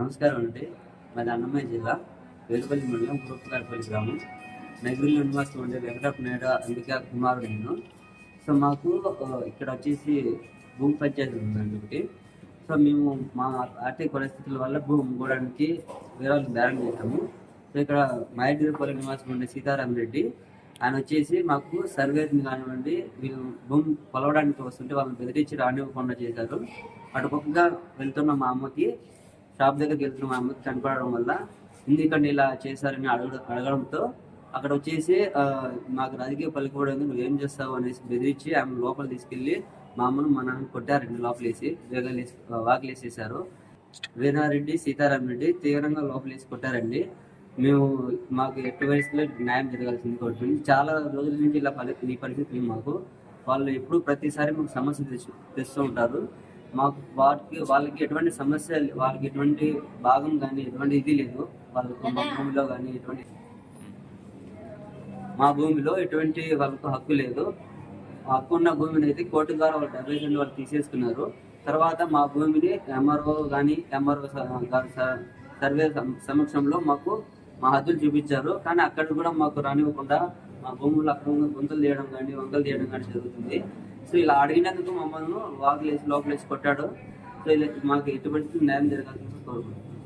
నమస్కారం అండి. మాది అన్నమయ్య జిల్లా వేలుపల్లి మండలం గురుపుగారిపల్లి గ్రామం. నగరిలో నివాసం ఉండే వెంకటప్ప నాయుడు అంబికా కుమారుడు నేను. సో మాకు ఇక్కడ వచ్చేసి భూమి పంచాయతీ ఉందండి ఒకటి. సో మేము మా ఆర్థిక పరిస్థితుల వల్ల భూమి అమ్ముకోవడానికి వేరే వాళ్ళకి బేరం చేశాము సో ఇక్కడ మాయడిపల్లి నివాసం ఉండే సీతారాం రెడ్డి. ఆయన వచ్చేసి మాకు సర్వేని కానివ్వండి వీళ్ళు భూమి కొలవడానికి వస్తుంటే వాళ్ళని బెదిరించి రానివ్వకుండా చేశారు. అటుపక్కగా వెళ్తున్న మా అమ్మకి షాప్ దగ్గరికి వెళ్తున్న మా అమ్మకి కనపడడం వల్ల ఎందుకంటే ఇలా చేశారని అడగ అడగడంతో అక్కడ వచ్చేసి మాకు రాజకీయ పలుకుబడి నువ్వు ఏం చేస్తావు అనేసి బెదిరించి ఆమె లోపల తీసుకెళ్ళి మా అమ్మను మా నాన్న కొట్టారండి లోపలేసి వేగలేసి వాకిలేసేసారు వీరారెడ్డి సీతారాం రెడ్డి తీవ్రంగా లోపలేసి కొట్టారండి. మేము మాకు ఎట్టి వయసులో న్యాయం జరగాల్సింది కోరుతుంది. చాలా రోజుల నుంచి ఇలా పరి ఈ పరిస్థితి మాకు. వాళ్ళు ఎప్పుడు ప్రతిసారి మాకు సమస్య తెచ్చు తెస్తూ ఉంటారు. మాకు వాటికి వాళ్ళకి ఎటువంటి సమస్య వాళ్ళకి ఎటువంటి భాగం కానీ ఎటువంటి ఇది లేదు. వాళ్ళకు మా భూమిలో కానీ ఎటువంటి మా భూమిలో ఎటువంటి వాళ్ళకు హక్కు లేదు. హక్కు ఉన్న భూమిని అయితే కోర్టు ద్వారా వాళ్ళు డెబ్బై రెండు వాళ్ళు తీసేసుకున్నారు. తర్వాత మా భూమిని ఎంఆర్ఓ కానీ ఎంఆర్ఓ గారి సర్వే సమ- సమక్షంలో మాకు మా హద్దులు చూపించారు. కానీ అక్కడ కూడా మాకు రానివ్వకుండా మా భూములు అక్రమంగా గుంతలు తీయడం కానీ వంకలు తీయడం కానీ జరుగుతుంది. సో ఇలా అడిగినందుకు మమ్మల్ని వాకులేసి లోపలేసి కొట్టాడు. సో ఇలా మాకు ఎటువంటి న్యాయం జరగాల్సింది కోరుకుంటున్నాం.